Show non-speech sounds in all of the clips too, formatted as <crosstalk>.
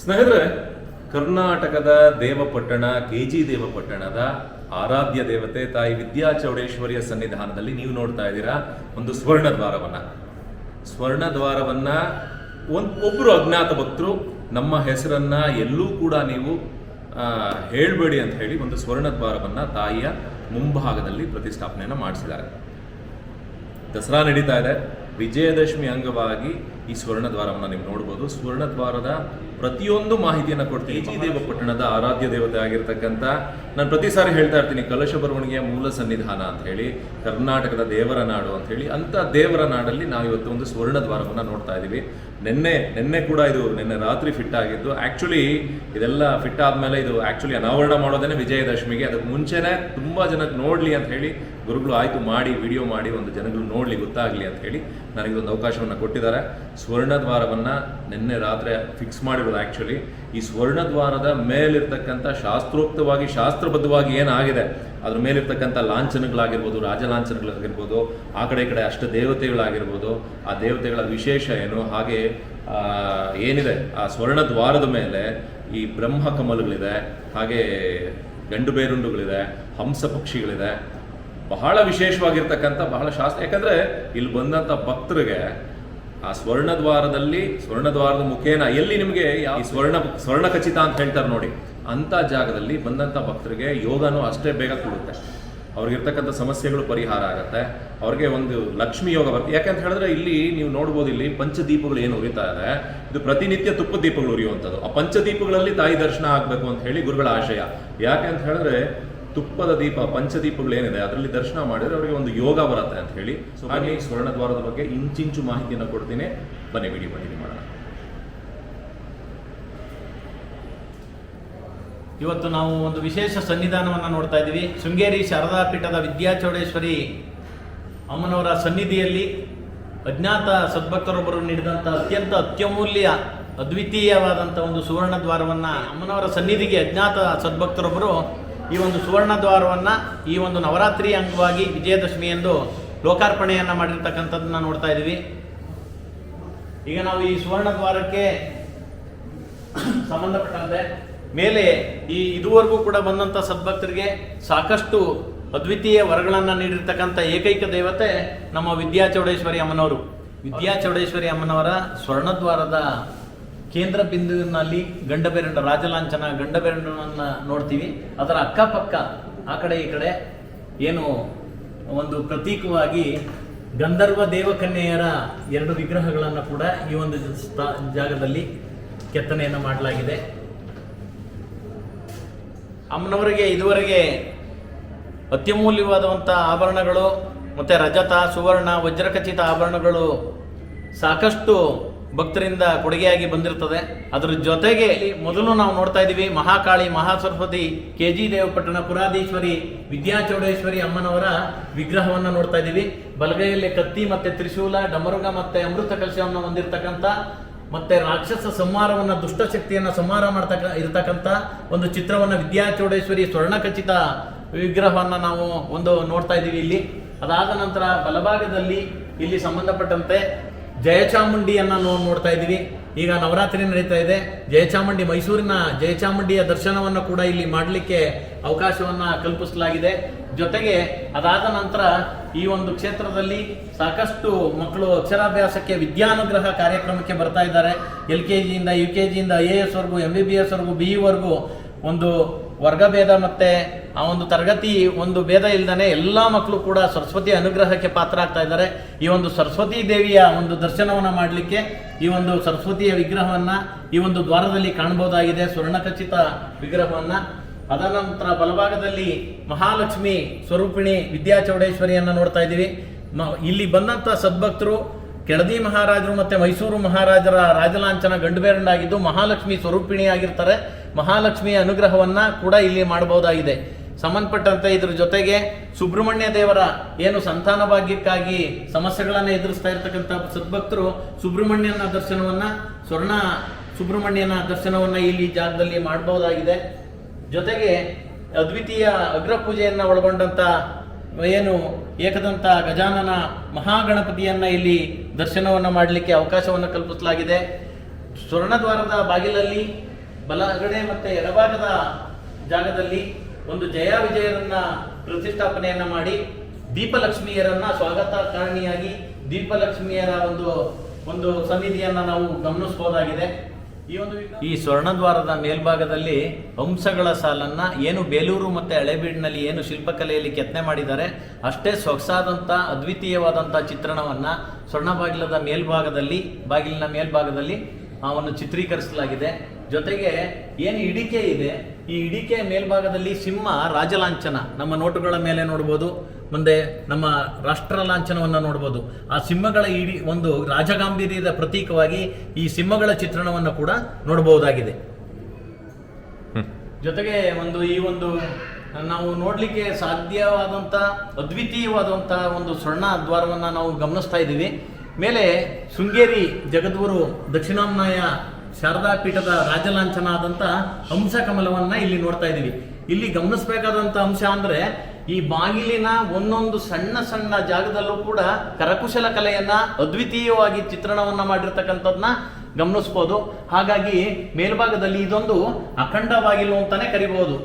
ಸ್ನೇಹಿತರೆ, ಕರ್ನಾಟಕದ ದೇವಪಟ್ಟಣ, K G ದೇವಪಟ್ಟಣದ ಆರಾಧ್ಯ ದೇವತೆ ತಾಯಿ ವಿದ್ಯಾ ಚೌಡೇಶ್ವರಿಯ ಸನ್ನಿಧಾನದಲ್ಲಿ ನೀವು ನೋಡ್ತಾ ಇದ್ದೀರಾ ಒಂದು ಸ್ವರ್ಣ ದ್ವಾರವನ್ನ ಸ್ವರ್ಣ ದ್ವಾರವನ್ನ ಒಂದ್ ಒಬ್ರು ಅಜ್ಞಾತ ಭಕ್ತರು ನಮ್ಮ ಹೆಸರನ್ನ ಎಲ್ಲೂ ಕೂಡ ನೀವು ಹೇಳ್ಬೇಡಿ ಅಂತ ಹೇಳಿ ಒಂದು ಸ್ವರ್ಣ ದ್ವಾರವನ್ನ ತಾಯಿಯ ಮುಂಭಾಗದಲ್ಲಿ ಪ್ರತಿಷ್ಠಾಪನೆಯನ್ನು ಮಾಡಿಸಿದ್ದಾರೆ. ದಸರಾ ನಡೀತಾ ಇದೆ. ವಿಜಯದಶಮಿ ಅಂಗವಾಗಿ ಈ ಸ್ವರ್ಣ ದ್ವಾರವನ್ನು ನೀವು ನೋಡ್ಬೋದು. ಸ್ವರ್ಣ ದ್ವಾರದ ಪ್ರತಿಯೊಂದು ಮಾಹಿತಿಯನ್ನು ಕೊಡ್ತೀನಿ. ಜಿ ದೇವಪಟ್ಟಣದ ಆರಾಧ್ಯ ದೇವತೆ ಆಗಿರ್ತಕ್ಕಂಥ ನಾನು ಪ್ರತಿ ಸಾರಿ ಹೇಳ್ತಾ ಇರ್ತೀನಿ ಕಲಶ ಬರವಣಿಗೆಯ ಮೂಲ ಸನ್ನಿಧಾನ ಅಂತ ಹೇಳಿ ಕರ್ನಾಟಕದ ದೇವರ ನಾಡು ಅಂತ ಹೇಳಿ ಅಂತ ದೇವರ ನಾಡಲ್ಲಿ ನಾವು ಇವತ್ತು ಒಂದು ಸ್ವರ್ಣ ದ್ವಾರವನ್ನು ನೋಡ್ತಾ ಇದ್ದೀವಿ ನಿನ್ನೆ ನಿನ್ನೆ ಕೂಡ ಇದು ನಿನ್ನೆ ರಾತ್ರಿ ಫಿಟ್ ಆಗಿದ್ದು ಆಕ್ಚುಲಿ ಇದೆಲ್ಲ ಫಿಟ್ ಆದ್ಮೇಲೆ ಇದು ಆಕ್ಚುಲಿ ಅನಾವರಣ ಮಾಡೋದೇನೆ ವಿಜಯದಶಮಿಗೆ. ಅದಕ್ಕೆ ಮುಂಚೆನೇ ತುಂಬಾ ಜನಕ್ಕೆ ನೋಡ್ಲಿ ಅಂತ ಹೇಳಿ, ಗುರುಗಳು ಆಯಿತು ಮಾಡಿ ವಿಡಿಯೋ ಮಾಡಿ ಒಂದು ಜನಗಳು ನೋಡ್ಲಿ ಗೊತ್ತಾಗ್ಲಿ ಅಂತ ಹೇಳಿ ನನಗೆ ಒಂದು ಅವಕಾಶವನ್ನು ಕೊಟ್ಟಿದ್ದಾರೆ. ಸ್ವರ್ಣದ್ವಾರವನ್ನು ನಿನ್ನೆ ರಾತ್ರಿ ಫಿಕ್ಸ್ ಮಾಡಿರೋದು ಆಕ್ಚುಲಿ ಈ ಸ್ವರ್ಣದ್ವಾರದ ಮೇಲಿರ್ತಕ್ಕಂಥ ಶಾಸ್ತ್ರೋಕ್ತವಾಗಿ, ಶಾಸ್ತ್ರಬದ್ಧವಾಗಿ ಏನಾಗಿದೆ? ಅದ್ರ ಮೇಲಿರ್ತಕ್ಕಂಥ ಲಾಂಛನಗಳಾಗಿರ್ಬೋದು ರಾಜ ಲಾಂಛನಗಳಾಗಿರ್ಬೋದು ಆ ಕಡೆ ಈ ಕಡೆ ಅಷ್ಟ ದೇವತೆಗಳಾಗಿರ್ಬೋದು, ಆ ದೇವತೆಗಳ ವಿಶೇಷ ಏನು? ಹಾಗೆ ಏನಿದೆ? ಆ ಸ್ವರ್ಣ ದ್ವಾರದ ಮೇಲೆ ಈ ಬ್ರಹ್ಮ ಕಮಲಗಳಿದೆ, ಹಾಗೆ ಗಂಡು ಬೇರುಂಡುಗಳಿದೆ, ಹಂಸ ಪಕ್ಷಿಗಳಿದೆ. ಬಹಳ ವಿಶೇಷವಾಗಿರ್ತಕ್ಕಂಥ ಬಹಳ ಶಾಸ್ತ್ರ. ಯಾಕಂದ್ರೆ ಇಲ್ಲಿ ಬಂದಂತ ಭಕ್ತರಿಗೆ ಆ ಸ್ವರ್ಣ ದ್ವಾರದಲ್ಲಿ, ಸ್ವರ್ಣ ದ್ವಾರದ ಮುಖೇನ ಎಲ್ಲಿ ನಿಮಗೆ ಈ ಸ್ವರ್ಣ ಸ್ವರ್ಣ ಖಚಿತ ಅಂತ ಹೇಳ್ತಾರೆ ನೋಡಿ. ಅಂತ ಜಾಗದಲ್ಲಿ ಬಂದಂಥ ಭಕ್ತರಿಗೆ ಯೋಗನೂ ಅಷ್ಟೇ ಬೇಗ ಕೊಡುತ್ತೆ. ಅವ್ರಿಗಿರ್ತಕ್ಕಂಥ ಸಮಸ್ಯೆಗಳು ಪರಿಹಾರ ಆಗುತ್ತೆ. ಅವ್ರಿಗೆ ಒಂದು ಲಕ್ಷ್ಮಿ ಯೋಗ ಬರುತ್ತೆ ಅಂತ ಹೇಳಿದ್ರೆ ಇಲ್ಲಿ ನೀವು ನೋಡ್ಬೋದು ಇಲ್ಲಿ ಪಂಚದೀಪಗಳು ಏನು ಉರಿತಾ ಇದೆ. ಇದು ಪ್ರತಿನಿತ್ಯ ತುಪ್ಪ ದೀಪಗಳು ಉರಿಯುವಂಥದ್ದು. ಆ ಪಂಚದೀಪಗಳಲ್ಲಿ ತಾಯಿ ದರ್ಶನ ಆಗಬೇಕು ಅಂತ ಹೇಳಿ ಗುರುಗಳ ಆಶಯ. ಯಾಕೆ ಅಂತ ಹೇಳಿದ್ರೆ ತುಪ್ಪದ ದೀಪ ಪಂಚದೀಪಗಳು ಏನಿದೆ ಅದರಲ್ಲಿ ದರ್ಶನ ಮಾಡಿದ್ರೆ ಅವರಿಗೆ ಒಂದು ಯೋಗ ಬರುತ್ತೆ ಅಂತ ಹೇಳಿ. ಸೊ ಹಾಗೆ ಈ ಸ್ವರ್ಣ ಬಗ್ಗೆ ಇಂಚಿಂಚು ಮಾಹಿತಿಯನ್ನು ಕೊಡ್ತೀನಿ. ಬನ್ನಿ ವಿಡಿಯೋ ಕಂಟಿನ್ಯೂ ಮಾಡೋಣ. ಇವತ್ತು ನಾವು ಒಂದು ವಿಶೇಷ ಸನ್ನಿಧಾನವನ್ನು ನೋಡ್ತಾ ಇದ್ದೀವಿ. ಶೃಂಗೇರಿ ಶಾರದಾ ಪೀಠದ ವಿದ್ಯಾಚೌಡೇಶ್ವರಿ ಅಮ್ಮನವರ ಸನ್ನಿಧಿಯಲ್ಲಿ ಅಜ್ಞಾತ ಸದ್ಭಕ್ತರೊಬ್ಬರು ನೀಡಿದಂಥ ಅತ್ಯಂತ ಅತ್ಯಮೂಲ್ಯ ಅದ್ವಿತೀಯವಾದಂಥ ಒಂದು ಸುವರ್ಣ ದ್ವಾರವನ್ನು ಅಮ್ಮನವರ ಸನ್ನಿಧಿಗೆ ಅಜ್ಞಾತ ಸದ್ಭಕ್ತರೊಬ್ಬರು ಈ ಒಂದು ಸುವರ್ಣ ದ್ವಾರವನ್ನು ಈ ಒಂದು ನವರಾತ್ರಿ ಅಂಗವಾಗಿ ವಿಜಯದಶಮಿ ಎಂದು ಲೋಕಾರ್ಪಣೆಯನ್ನು ಮಾಡಿರ್ತಕ್ಕಂಥದ್ದನ್ನ ನೋಡ್ತಾ ಇದ್ದೀವಿ. ಈಗ ನಾವು ಈ ಸುವರ್ಣ ದ್ವಾರಕ್ಕೆ <coughs> ಸಂಬಂಧಪಟ್ಟಂತೆ ಮೇಲೆ ಈ ಇದುವರೆಗೂ ಕೂಡ ಬಂದಂಥ ಸದ್ಭಕ್ತರಿಗೆ ಸಾಕಷ್ಟು ಅದ್ವಿತೀಯ ವರಗಳನ್ನು ನೀಡಿರ್ತಕ್ಕಂಥ ಏಕೈಕ ದೇವತೆ ನಮ್ಮ ವಿದ್ಯಾಚೌಡೇಶ್ವರಿ ಅಮ್ಮನವರು. ವಿದ್ಯಾಚೌಡೇಶ್ವರಿ ಅಮ್ಮನವರ ಸ್ವರ್ಣದ್ವಾರದ ಕೇಂದ್ರ ಬಿಂದುವಿನಲ್ಲಿ ಗಂಡಬೆರಂಡ ರಾಜಲಾಂಛನ ಗಂಡಬೆರಂಡನನ್ನು ನೋಡ್ತೀವಿ. ಅದರ ಅಕ್ಕಪಕ್ಕ ಆ ಕಡೆ ಈ ಕಡೆ ಏನು ಒಂದು ಪ್ರತೀಕವಾಗಿ ಗಂಧರ್ವ ದೇವಕನ್ಯೆಯರ ಎರಡು ವಿಗ್ರಹಗಳನ್ನು ಕೂಡ ಈ ಒಂದು ಜಾಗದಲ್ಲಿ ಕೆತ್ತನೆಯನ್ನು ಮಾಡಲಾಗಿದೆ. ಅಮ್ಮನವರಿಗೆ ಇದುವರೆಗೆ ಅತ್ಯಮೂಲ್ಯವಾದಂಥ ಆಭರಣಗಳು ಮತ್ತು ರಜತ, ಸುವರ್ಣ ವಜ್ರಖಚಿತ ಆಭರಣಗಳು ಸಾಕಷ್ಟು ಭಕ್ತರಿಂದ ಕೊಡುಗೆಯಾಗಿ ಬಂದಿರ್ತದೆ. ಅದರ ಜೊತೆಗೆ ಮೊದಲು ನಾವು ನೋಡ್ತಾ ಇದ್ದೀವಿ ಮಹಾಕಾಳಿ, ಮಹಾಸರಸ್ವತಿ, ಕೆ ಜಿ ದೇವಪಟ್ಟಣ, ಪುರಾಧೀಶ್ವರಿ, ವಿದ್ಯಾಚೌಡೇಶ್ವರಿ ಅಮ್ಮನವರ ವಿಗ್ರಹವನ್ನು ನೋಡ್ತಾ ಇದ್ದೀವಿ. ಬಲಗೈಯಲ್ಲಿ ಕತ್ತಿ ಮತ್ತೆ ತ್ರಿಶೂಲ, ಡಮರುಗ ಮತ್ತೆ ಅಮೃತ ಕಲಶವನ್ನು ಹೊಂದಿರತಕ್ಕಂಥ ಮತ್ತೆ ರಾಕ್ಷಸ ಸಂಹಾರವನ್ನ ದುಷ್ಟಶಕ್ತಿಯನ್ನ ಸಂಹಾರ ಮಾಡ್ತಕ್ಕ ಇರತಕ್ಕಂಥ ಒಂದು ಚಿತ್ರವನ್ನ ವಿದ್ಯಾಚೌಡೇಶ್ವರಿ ಸ್ವರ್ಣಖಚಿತ ವಿಗ್ರಹವನ್ನ ನಾವು ಒಂದು ನೋಡ್ತಾ ಇದ್ದೀವಿ ಇಲ್ಲಿ. ಅದಾದ ನಂತರ ಬಲಭಾಗದಲ್ಲಿ ಇಲ್ಲಿ ಸಂಬಂಧಪಟ್ಟಂತೆ ಜಯಚಾಮುಂಡಿಯನ್ನ ನಾವು ನೋಡ್ತಾ ಇದ್ದೀವಿ. ಈಗ ನವರಾತ್ರಿ ನಡೀತಾ ಇದೆ. ಜಯಚಾಮುಂಡಿ ಮೈಸೂರಿನ ಜಯಚಾಮುಂಡಿಯ ದರ್ಶನವನ್ನು ಕೂಡ ಇಲ್ಲಿ ಮಾಡಲಿಕ್ಕೆ ಅವಕಾಶವನ್ನ ಕಲ್ಪಿಸಲಾಗಿದೆ. ಜೊತೆಗೆ ಅದಾದ ನಂತರ ಈ ಒಂದು ಕ್ಷೇತ್ರದಲ್ಲಿ ಸಾಕಷ್ಟು ಮಕ್ಕಳು ಅಕ್ಷರಾಭ್ಯಾಸಕ್ಕೆ ವಿದ್ಯಾನುಗ್ರಹ ಕಾರ್ಯಕ್ರಮಕ್ಕೆ ಬರ್ತಾ ಇದ್ದಾರೆ. ಎಲ್ ಕೆ ಜಿಯಿಂದ, ಯು ಕೆ ಜಿಯಿಂದ ಐ ಎ ಎಸ್ ವರ್ಗೂ, ಎಂ ಬಿ ಬಿ ಎಸ್ ವರ್ಗು, ಬಿ ವರ್ಗು ಒಂದು ವರ್ಗಭೇದ ಮತ್ತೆ ಆ ಒಂದು ತರಗತಿ ಒಂದು ಭೇದ ಇಲ್ದನೆ ಎಲ್ಲ ಮಕ್ಕಳು ಕೂಡ ಸರಸ್ವತಿ ಅನುಗ್ರಹಕ್ಕೆ ಪಾತ್ರ ಆಗ್ತಾ ಇದ್ದಾರೆ. ಈ ಒಂದು ಸರಸ್ವತಿ ದೇವಿಯ ಒಂದು ದರ್ಶನವನ್ನ ಮಾಡಲಿಕ್ಕೆ ಈ ಒಂದು ಸರಸ್ವತಿಯ ವಿಗ್ರಹವನ್ನ ಈ ಒಂದು ದ್ವಾರದಲ್ಲಿ ಕಾಣಬಹುದಾಗಿದೆ. ಸ್ವರ್ಣಖಚಿತ ವಿಗ್ರಹವನ್ನ ಅದನಂತರ ಬಲಭಾಗದಲ್ಲಿ ಮಹಾಲಕ್ಷ್ಮಿ ಸ್ವರೂಪಿಣಿ ವಿದ್ಯಾ ಚೌಡೇಶ್ವರಿಯನ್ನು ನೋಡ್ತಾ ಇದ್ದೀವಿ. ಇಲ್ಲಿ ಬಂದಂತ ಸದ್ಭಕ್ತರು ಕೆಳದಿ ಮಹಾರಾಜರು ಮತ್ತೆ ಮೈಸೂರು ಮಹಾರಾಜರ ರಾಜಲಾಂಛನ ಗಂಡುಬೇರಂಡಾಗಿದ್ದು ಮಹಾಲಕ್ಷ್ಮಿ ಸ್ವರೂಪಿಣಿ ಆಗಿರ್ತಾರೆ. ಮಹಾಲಕ್ಷ್ಮಿಯ ಅನುಗ್ರಹವನ್ನ ಕೂಡ ಇಲ್ಲಿ ಮಾಡಬಹುದಾಗಿದೆ. ಸಂಬಂಧಪಟ್ಟಂತೆ ಇದ್ರ ಜೊತೆಗೆ ಸುಬ್ರಹ್ಮಣ್ಯ ದೇವರ ಏನು ಸಂತಾನ ಭಾಗ್ಯಕ್ಕಾಗಿ ಸಮಸ್ಯೆಗಳನ್ನ ಎದುರಿಸ್ತಾ ಇರ್ತಕ್ಕಂಥ ಸದ್ಭಕ್ತರು ಸುಬ್ರಹ್ಮಣ್ಯನ ದರ್ಶನವನ್ನ ಸ್ವರ್ಣ ಸುಬ್ರಹ್ಮಣ್ಯನ ದರ್ಶನವನ್ನ ಇಲ್ಲಿ ಜಾಗದಲ್ಲಿ ಮಾಡಬಹುದಾಗಿದೆ. ಜೊತೆಗೆ ಅದ್ವಿತೀಯ ಅಗ್ರ ಪೂಜೆಯನ್ನ ಒಳಗೊಂಡಂತ ಏನು ಏಕದಂತ ಗಜಾನನ ಮಹಾಗಣಪತಿಯನ್ನ ಇಲ್ಲಿ ದರ್ಶನವನ್ನ ಮಾಡಲಿಕ್ಕೆ ಅವಕಾಶವನ್ನು ಕಲ್ಪಿಸಲಾಗಿದೆ. ಸ್ವರ್ಣದ್ವಾರದ ಬಾಗಿಲಲ್ಲಿ ಬಲಗಡೆ ಮತ್ತೆ ಎಡಭಾಗದ ಜಾಗದಲ್ಲಿ ಒಂದು ಜಯ ವಿಜಯರನ್ನ ಪ್ರತಿಷ್ಠಾಪನೆಯನ್ನ ಮಾಡಿ ದೀಪಲಕ್ಷ್ಮಿಯರನ್ನ ಸ್ವಾಗತ ಕಾರಣಿಯಾಗಿ ದೀಪಲಕ್ಷ್ಮಿಯರ ಒಂದು ಒಂದು ಸನ್ನಿಧಿಯನ್ನ ನಾವು ಗಮನಿಸಬಹುದಾಗಿದೆ ಈ ಸ್ವರ್ಣದ್ವಾರದ ಮೇಲ್ಭಾಗದಲ್ಲಿ ಹಂಸಗಳ ಸಾಲನ್ನ ಏನು ಬೇಲೂರು ಮತ್ತೆ ಹಳೆಬೀಡಿನಲ್ಲಿ ಏನು ಶಿಲ್ಪಕಲೆಯಲ್ಲಿ ಕೆತ್ತನೆ ಮಾಡಿದ್ದಾರೆ, ಅಷ್ಟೇ ಸೊಗಸಾದಂಥ ಅದ್ವಿತೀಯವಾದಂಥ ಚಿತ್ರಣವನ್ನ ಸ್ವರ್ಣ ಬಾಗಿಲದ ಮೇಲ್ಭಾಗದಲ್ಲಿ, ಬಾಗಿಲಿನ ಮೇಲ್ಭಾಗದಲ್ಲಿ ಅವನ್ನು ಚಿತ್ರೀಕರಿಸಲಾಗಿದೆ. ಜೊತೆಗೆ ಏನು ಇಡಿಕೆ ಇದೆ, ಈ ಇಡಿಕೆ ಮೇಲ್ಭಾಗದಲ್ಲಿ ಸಿಂಹ ರಾಜಲಾಂಛನ. ನಮ್ಮ ನೋಟುಗಳ ಮೇಲೆ ನೋಡ್ಬೋದು. ಮುಂದೆ ನಮ್ಮ ರಾಷ್ಟ್ರ ಲಾಂಛನವನ್ನು ನೋಡ್ಬೋದು. ಆ ಸಿಂಹಗಳ ಇಡಿ ಒಂದು ರಾಜಗಾಂಭೀರ್ಯದ ಪ್ರತೀಕವಾಗಿ ಈ ಸಿಂಹಗಳ ಚಿತ್ರಣವನ್ನು ಕೂಡ ನೋಡಬಹುದಾಗಿದೆ ಜೊತೆಗೆ ಒಂದು ಈ ಒಂದು, ನಾವು ನೋಡಲಿಕ್ಕೆ ಸಾಧ್ಯವಾದಂಥ ಅದ್ವಿತೀಯವಾದಂಥ ಒಂದು ಸ್ವರ್ಣ ದ್ವಾರವನ್ನು ನಾವು ಗಮನಿಸ್ತಾ ಇದ್ದೀವಿ. ಮೇಲೆ ಶೃಂಗೇರಿ ಜಗದ್ಗುರು ದಕ್ಷಿಣಾಮ್ನಾಯ ಶಾರದಾ ಪೀಠದ ರಾಜಲಾಂಛನ ಆದಂಥ ಹಂಸ ಕಮಲವನ್ನ ಇಲ್ಲಿ ನೋಡ್ತಾ ಇದ್ದೀವಿ. ಇಲ್ಲಿ ಗಮನಿಸಬೇಕಾದಂಥ ಅಂಶ ಅಂದ್ರೆ ಈ ಬಾಗಿಲಿನ ಒಂದೊಂದು ಸಣ್ಣ ಸಣ್ಣ ಜಾಗದಲ್ಲೂ ಕೂಡ ಕರಕುಶಲ ಕಲೆಯನ್ನ, ಅದ್ವಿತೀಯವಾಗಿ ಚಿತ್ರಣವನ್ನ ಮಾಡಿರ್ತಕ್ಕಂಥದ್ನ ಗಮನಿಸ್ಬೋದು. ಹಾಗಾಗಿ ಮೇಲ್ಭಾಗದಲ್ಲಿ ಇದೊಂದು ಅಖಂಡ ಬಾಗಿಲು ಅಂತಾನೆ ಕರಿಬಹುದು.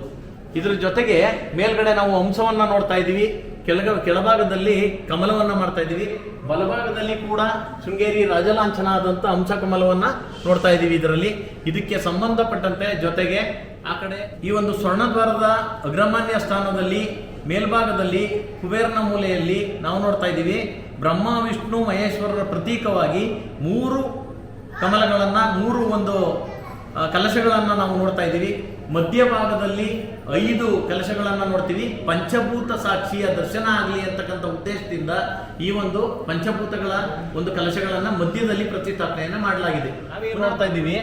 ಇದ್ರ ಜೊತೆಗೆ ಮೇಲ್ಗಡೆ ನಾವು ಅಂಶವನ್ನ ನೋಡ್ತಾ ಇದ್ದೀವಿ. ಕೆಳಗ, ಕೆಳಭಾಗದಲ್ಲಿ ಕಮಲವನ್ನ ಮಾಡ್ತಾ ಇದ್ದೀವಿ. ಬಲಭಾಗದಲ್ಲಿ ಕೂಡ ಶೃಂಗೇರಿ ರಾಜಲಾಂಛನ ಆದಂತ ಅಂಶ ಕಮಲವನ್ನ ನೋಡ್ತಾ ಇದ್ದೀವಿ ಇದರಲ್ಲಿ. ಇದಕ್ಕೆ ಸಂಬಂಧಪಟ್ಟಂತೆ ಜೊತೆಗೆ ಆ ಕಡೆ ಈ ಒಂದು ಸ್ವರ್ಣದ್ವಾರದ ಅಗ್ರಮಾನ್ಯ ಸ್ಥಾನದಲ್ಲಿ ಮೇಲ್ಭಾಗದಲ್ಲಿ ಕುಬೇರನ ಮೂಲೆಯಲ್ಲಿ ನಾವು ನೋಡ್ತಾ ಇದ್ದೀವಿ ಬ್ರಹ್ಮ ವಿಷ್ಣು ಮಹೇಶ್ವರರ ಪ್ರತೀಕವಾಗಿ ಮೂರು ಕಮಲಗಳನ್ನು ಮೂರು ಒಂದು ಕಲಶಗಳನ್ನು ನಾವು ನೋಡ್ತಾ ಇದ್ದೀವಿ. ಮಧ್ಯಭಾಗದಲ್ಲಿ ಐದು ಕಲಶಗಳನ್ನು ನೋಡ್ತೀವಿ. ಪಂಚಭೂತ ಸಾಕ್ಷಿಯ ದರ್ಶನ ಆಗಲಿ ಅಂತಕ್ಕಂಥ ಉದ್ದೇಶದಿಂದ ಈ ಒಂದು ಪಂಚಭೂತಗಳ ಒಂದು ಕಲಶಗಳನ್ನು ಮಧ್ಯದಲ್ಲಿ ಪ್ರತಿಷ್ಠಾಪನೆಯನ್ನು ಮಾಡಲಾಗಿದೆ. ನಾವೇನು ನೋಡ್ತಾ ಇದ್ದೀವಿ.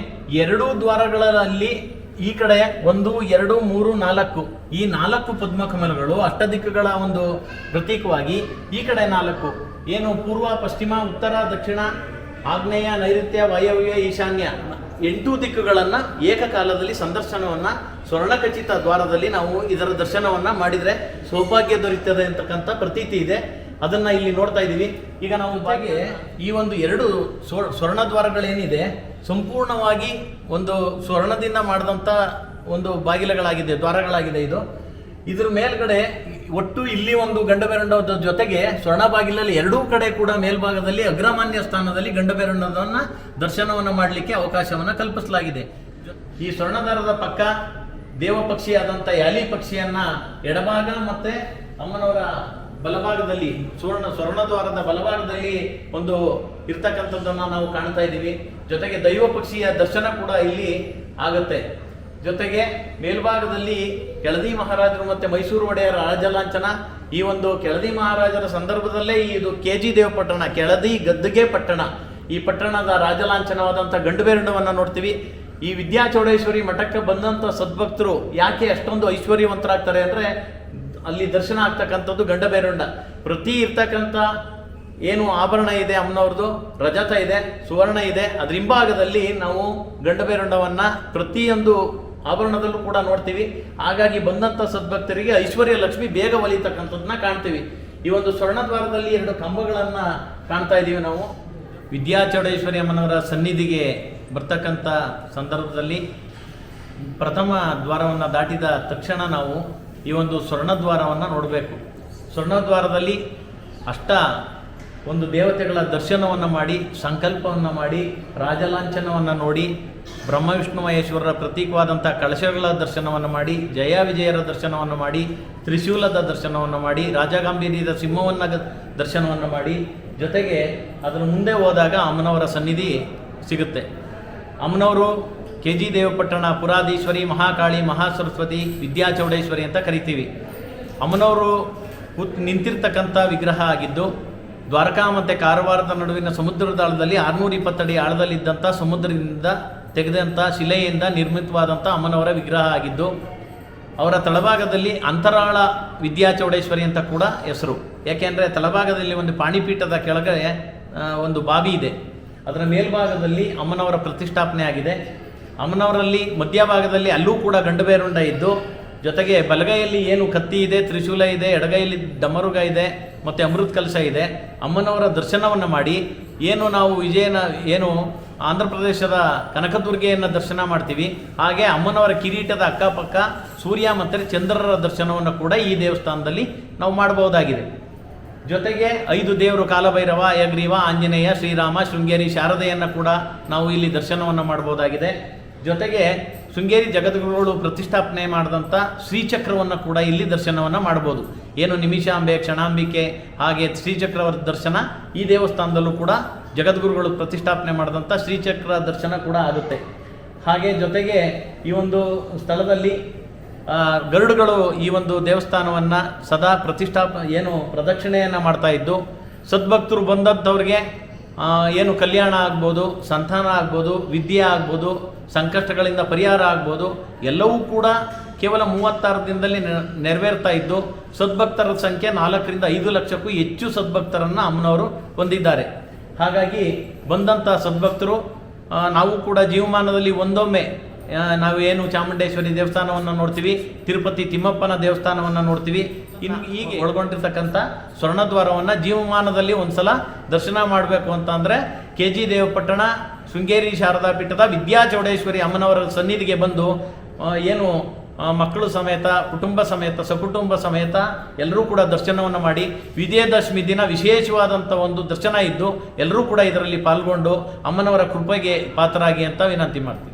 ಎರಡೂ ದ್ವಾರಗಳಲ್ಲಿ ಈ ಕಡೆ ಒಂದು, ಎರಡು, ಮೂರು, ನಾಲ್ಕು. ಈ ನಾಲ್ಕು ಪದ್ಮಕಮಲಗಳು ಅಷ್ಟದಿಕ್ಕುಗಳ ಒಂದು ಪ್ರತೀಕವಾಗಿ ಈ ಕಡೆ ನಾಲ್ಕು. ಏನು ಪೂರ್ವ, ಪಶ್ಚಿಮ, ಉತ್ತರ, ದಕ್ಷಿಣ, ಆಗ್ನೇಯ, ನೈಋತ್ಯ, ವಾಯವ್ಯ, ಈಶಾನ್ಯ. ಎಂಟು ದಿಕ್ಕುಗಳನ್ನ ಏಕಕಾಲದಲ್ಲಿ ಸಂದರ್ಶನವನ್ನ ಸ್ವರ್ಣಖಚಿತ ದ್ವಾರದಲ್ಲಿ ನಾವು ಇದರ ದರ್ಶನವನ್ನ ಮಾಡಿದ್ರೆ ಸೌಭಾಗ್ಯ ದೊರೆಯುತ್ತದೆ ಅಂತಕ್ಕಂಥ ಪ್ರತೀತಿ ಇದೆ. ಅದನ್ನ ಇಲ್ಲಿ ನೋಡ್ತಾ ಇದ್ದೀವಿ. ಈಗ ನಾವು ಹಾಗೆ ಈ ಒಂದು ಎರಡು ಸ್ವರ್- ಸ್ವರ್ಣ ದ್ವಾರಗಳೇನಿದೆ ಸಂಪೂರ್ಣವಾಗಿ ಒಂದು ಸ್ವರ್ಣದಿಂದ ಮಾಡಿದಂಥ ಒಂದು ಬಾಗಿಲುಗಳಾಗಿದೆ, ದ್ವಾರಗಳಾಗಿದೆ ಇದು. ಇದ್ರ ಮೇಲ್ಗಡೆ ಒಟ್ಟು ಇಲ್ಲಿ ಒಂದು ಗಂಡಬೆರಂಡದ ಜೊತೆಗೆ ಸ್ವರ್ಣ ಬಾಗಿಲಲ್ಲಿ ಎರಡೂ ಕಡೆ ಕೂಡ ಮೇಲ್ಭಾಗದಲ್ಲಿ ಅಗ್ರಮಾನ್ಯ ಸ್ಥಾನದಲ್ಲಿ ಗಂಡಬೆರಂಡದನ್ನ ದರ್ಶನವನ್ನ ಮಾಡಲಿಕ್ಕೆ ಅವಕಾಶವನ್ನ ಕಲ್ಪಿಸಲಾಗಿದೆ. ಈ ಸ್ವರ್ಣದಾರದ ಪಕ್ಕ ದೇವ ಪಕ್ಷಿಯಾದಂಥ ಯಾಲಿ ಪಕ್ಷಿಯನ್ನ ಎಡಭಾಗ ಮತ್ತೆ ಅಮ್ಮನವರ ಬಲಭಾಗದಲ್ಲಿ, ಸುವರ್ಣ, ಸ್ವರ್ಣದ್ವಾರದ ಬಲಭಾಗದಲ್ಲಿ ಒಂದು ಇರ್ತಕ್ಕಂಥದ್ದನ್ನು ನಾವು ಕಾಣ್ತಾ ಇದ್ದೀವಿ. ಜೊತೆಗೆ ದೈವ ಪಕ್ಷಿಯ ದರ್ಶನ ಕೂಡ ಇಲ್ಲಿ ಆಗುತ್ತೆ. ಜೊತೆಗೆ ಮೇಲ್ಭಾಗದಲ್ಲಿ ಕೆಳದಿ ಮಹಾರಾಜರು ಮತ್ತೆ ಮೈಸೂರು ಒಡೆಯರ ರಾಜಲಾಂಛನ. ಈ ಒಂದು ಕೆಳದಿ ಮಹಾರಾಜರ ಸಂದರ್ಭದಲ್ಲೇ ಇದು ಕೆ ಜಿ ದೇವ ಪಟ್ಟಣ ಕೆಳದಿ ಗದ್ದುಗೆ ಪಟ್ಟಣ. ಈ ಪಟ್ಟಣದ ರಾಜಲಾಂಛನವಾದಂಥ ಗಂಡುಬೇರಂಡವನ್ನು ನೋಡ್ತೀವಿ. ಈ ವಿದ್ಯಾಚೌಡೇಶ್ವರಿ ಮಠಕ್ಕೆ ಬಂದಂಥ ಸದ್ಭಕ್ತರು ಯಾಕೆ ಅಷ್ಟೊಂದು ಐಶ್ವರ್ಯವಂತರಾಗ್ತಾರೆ ಅಂದ್ರೆ ಅಲ್ಲಿ ದರ್ಶನ ಆಗ್ತಕ್ಕಂಥದ್ದು ಗಂಡ ಬೇರುಂಡ ಪ್ರತಿ ಇರ್ತಕ್ಕಂಥ ಏನು ಆಭರಣ ಇದೆ ಅಮ್ಮನವ್ರದ್ದು, ರಜತ ಇದೆ, ಸುವರ್ಣ ಇದೆ, ಅದ್ರ ಹಿಂಭಾಗದಲ್ಲಿ ನಾವು ಗಂಡಬೇರುಂಡವನ್ನ ಪ್ರತಿಯೊಂದು ಆಭರಣದಲ್ಲೂ ಕೂಡ ನೋಡ್ತೀವಿ. ಹಾಗಾಗಿ ಬಂದಂಥ ಸದ್ಭಕ್ತರಿಗೆ ಐಶ್ವರ್ಯ ಲಕ್ಷ್ಮಿ ಬೇಗ ಒಲಿತಕ್ಕಂಥದ್ದನ್ನ ಕಾಣ್ತೀವಿ. ಈ ಒಂದು ಸ್ವರ್ಣದ್ವಾರದಲ್ಲಿ ಎರಡು ಕಂಬಗಳನ್ನ ಕಾಣ್ತಾ ಇದ್ದೀವಿ ನಾವು. ವಿದ್ಯಾಚೌಡೇಶ್ವರಿ ಅಮ್ಮನವರ ಸನ್ನಿಧಿಗೆ ಬರ್ತಕ್ಕಂಥ ಸಂದರ್ಭದಲ್ಲಿ ಪ್ರಥಮ ದ್ವಾರವನ್ನು ದಾಟಿದ ತಕ್ಷಣ ನಾವು ಈ ಒಂದು ಸ್ವರ್ಣದ್ವಾರವನ್ನು ನೋಡಬೇಕು. ಸ್ವರ್ಣದ್ವಾರದಲ್ಲಿ ಅಷ್ಟ ಒಂದು ದೇವತೆಗಳ ದರ್ಶನವನ್ನು ಮಾಡಿ, ಸಂಕಲ್ಪವನ್ನು ಮಾಡಿ, ರಾಜಲಾಂಛನವನ್ನು ನೋಡಿ, ಬ್ರಹ್ಮ, ವಿಷ್ಣು, ಮಹೇಶ್ವರರ ಪ್ರತೀಕವಾದಂಥ ಕಳಶಗಳ ದರ್ಶನವನ್ನು ಮಾಡಿ, ಜಯ, ವಿಜಯರ ದರ್ಶನವನ್ನು ಮಾಡಿ, ತ್ರಿಶೂಲದ ದರ್ಶನವನ್ನು ಮಾಡಿ, ರಾಜಗಾಂಭೀರ್ಯದ ಸಿಂಹವನ್ನು ದರ್ಶನವನ್ನು ಮಾಡಿ, ಜೊತೆಗೆ ಅದರ ಮುಂದೆ ಹೋದಾಗ ಅಮ್ಮನವರ ಸನ್ನಿಧಿ ಸಿಗುತ್ತೆ. ಅಮ್ಮನವರು ಕೆ ಜಿ ದೇವಪಟ್ಟಣ ಪುರಾಧೀಶ್ವರಿ ಮಹಾಕಾಳಿ ಮಹಾಸರಸ್ವತಿ ವಿದ್ಯಾಚೌಡೇಶ್ವರಿ ಅಂತ ಕರಿತೀವಿ. ಅಮ್ಮನವರು ಕೂತ್ ನಿಂತಿರ್ತಕ್ಕಂಥ ವಿಗ್ರಹ ಆಗಿದ್ದು ದ್ವಾರಕಾ ಮತ್ತು ಕಾರವಾರದ ನಡುವಿನ ಸಮುದ್ರದ ಆಳದಲ್ಲಿ ಆರುನೂರ ಇಪ್ಪತ್ತಡಿ ಆಳದಲ್ಲಿದ್ದಂಥ ಸಮುದ್ರದಿಂದ ತೆಗೆದಂಥ ಶಿಲೆಯಿಂದ ನಿರ್ಮಿತವಾದಂಥ ಅಮ್ಮನವರ ವಿಗ್ರಹ ಆಗಿದ್ದು ಅವರ ತಳಭಾಗದಲ್ಲಿ ಅಂತರಾಳ ವಿದ್ಯಾಚೌಡೇಶ್ವರಿ ಅಂತ ಕೂಡ ಹೆಸರು. ಯಾಕೆಂದರೆ ತಳಭಾಗದಲ್ಲಿ ಒಂದು ಪಾಣಿಪೀಠದ ಕೆಳಗಡೆ ಆ, ಒಂದು ಬಾವಿ ಇದೆ. ಅದರ ಮೇಲ್ಭಾಗದಲ್ಲಿ ಅಮ್ಮನವರ ಪ್ರತಿಷ್ಠಾಪನೆ ಆಗಿದೆ. ಅಮ್ಮನವರಲ್ಲಿ ಮಧ್ಯಭಾಗದಲ್ಲಿ ಅಲ್ಲೂ ಕೂಡ ಗಂಡಬೇರುಂಡ ಇದ್ದು, ಜೊತೆಗೆ ಬಲಗೈಯಲ್ಲಿ ಏನು ಕತ್ತಿ ಇದೆ, ತ್ರಿಶೂಲ ಇದೆ, ಎಡಗೈಯಲ್ಲಿ ಡಮರುಗ ಇದೆ, ಮತ್ತು ಅಮೃತ ಕಲಶ ಇದೆ, ಅಮ್ಮನವರ ದರ್ಶನವನ್ನು ಮಾಡಿ, ಏನು ನಾವು ವಿಜಯನ, ಏನು ಆಂಧ್ರ ಪ್ರದೇಶದ ಕನಕದುರ್ಗೆಯನ್ನು ದರ್ಶನ ಮಾಡ್ತೀವಿ, ಹಾಗೆ ಅಮ್ಮನವರ ಕಿರೀಟದ ಅಕ್ಕಪಕ್ಕ ಸೂರ್ಯ ಮತ್ತು ಚಂದ್ರರ ದರ್ಶನವನ್ನು ಕೂಡ ಈ ದೇವಸ್ಥಾನದಲ್ಲಿ ನಾವು ಮಾಡಬಹುದಾಗಿದೆ. ಜೊತೆಗೆ ಐದು ದೇವರು ಕಾಲಭೈರವ, ಯಗ್ರೀವ, ಆಂಜನೇಯ, ಶ್ರೀರಾಮ, ಶೃಂಗೇರಿ, ಶಾರದೆಯನ್ನು ಕೂಡ ನಾವು ಇಲ್ಲಿ ದರ್ಶನವನ್ನು ಮಾಡಬಹುದಾಗಿದೆ. ಜೊತೆಗೆ ಶೃಂಗೇರಿ ಜಗದ್ಗುರುಗಳು ಪ್ರತಿಷ್ಠಾಪನೆ ಮಾಡಿದಂಥ ಶ್ರೀಚಕ್ರವನ್ನು ಕೂಡ ಇಲ್ಲಿ ದರ್ಶನವನ್ನು ಮಾಡ್ಬೋದು ಏನು ನಿಮಿಷಾಂಬೆ, ಕ್ಷಣಾಂಬಿಕೆ, ಹಾಗೆ ಶ್ರೀಚಕ್ರವರ ದರ್ಶನ ಈ ದೇವಸ್ಥಾನದಲ್ಲೂ ಕೂಡ ಜಗದ್ಗುರುಗಳು ಪ್ರತಿಷ್ಠಾಪನೆ ಮಾಡಿದಂಥ ಶ್ರೀಚಕ್ರ ದರ್ಶನ ಕೂಡ ಆಗುತ್ತೆ. ಹಾಗೆ ಜೊತೆಗೆ ಈ ಒಂದು ಸ್ಥಳದಲ್ಲಿ ಗರುಡುಗಳು ಈ ಒಂದು ದೇವಸ್ಥಾನವನ್ನು ಸದಾ ಪ್ರತಿಷ್ಠಾಪ, ಏನು ಪ್ರದಕ್ಷಿಣೆಯನ್ನು ಮಾಡ್ತಾ ಇದ್ದು, ಸದ್ಭಕ್ತರು ಬಂದಂಥವ್ರಿಗೆ ಏನು ಕಲ್ಯಾಣ ಆಗ್ಬೋದು, ಸಂತಾನ ಆಗ್ಬೋದು, ವಿದ್ಯೆ ಆಗ್ಬೋದು, ಸಂಕಷ್ಟಗಳಿಂದ ಪರಿಹಾರ ಆಗ್ಬೋದು, ಎಲ್ಲವೂ ಕೂಡ ಕೇವಲ ಮೂವತ್ತಾರು ದಿನದಲ್ಲಿ ನೆರವೇರ್ತಾ ಇದ್ದು, ಸದ್ಭಕ್ತರ ಸಂಖ್ಯೆ ನಾಲ್ಕರಿಂದ ಐದು ಲಕ್ಷಕ್ಕೂ ಹೆಚ್ಚು ಸದ್ಭಕ್ತರನ್ನು ಅಮ್ಮನವರು ಹೊಂದಿದ್ದಾರೆ. ಹಾಗಾಗಿ ಬಂದಂಥ ಸದ್ಭಕ್ತರು ನಾವು ಕೂಡ ಜೀವಮಾನದಲ್ಲಿ ಒಂದೊಮ್ಮೆ ನಾವು ಏನು ಚಾಮುಂಡೇಶ್ವರಿ ದೇವಸ್ಥಾನವನ್ನು ನೋಡ್ತೀವಿ, ತಿರುಪತಿ ತಿಮ್ಮಪ್ಪನ ದೇವಸ್ಥಾನವನ್ನು ನೋಡ್ತೀವಿ. ಇನ್ನು ಹೀಗೆ ಒಳಗೊಂಡಿರ್ತಕ್ಕಂಥ ಸ್ವರ್ಣದ್ವಾರವನ್ನು ಜೀವಮಾನದಲ್ಲಿ ಒಂದ್ಸಲ ದರ್ಶನ ಮಾಡಬೇಕು ಅಂತ ಅಂದರೆ ಕೆ ಜಿ ದೇವಪಟ್ಟಣ, ಶೃಂಗೇರಿ ಶಾರದಾ ಪೀಠದ ವಿದ್ಯಾ ಚೌಡೇಶ್ವರಿ ಅಮ್ಮನವರ ಸನ್ನಿಧಿಗೆ ಬಂದು ಏನು ಮಕ್ಕಳು ಸಮೇತ, ಕುಟುಂಬ ಸಮೇತ, ಸಕುಟುಂಬ ಸಮೇತ ಎಲ್ಲರೂ ಕೂಡ ದರ್ಶನವನ್ನು ಮಾಡಿ, ವಿಜಯದಶಮಿ ದಿನ ವಿಶೇಷವಾದಂಥ ಒಂದು ದರ್ಶನ ಇದ್ದು ಎಲ್ಲರೂ ಕೂಡ ಇದರಲ್ಲಿ ಪಾಲ್ಗೊಂಡು ಅಮ್ಮನವರ ಕೃಪೆಗೆ ಪಾತ್ರರಾಗಿ ಅಂತ ವಿನಂತಿ ಮಾಡ್ತೀವಿ.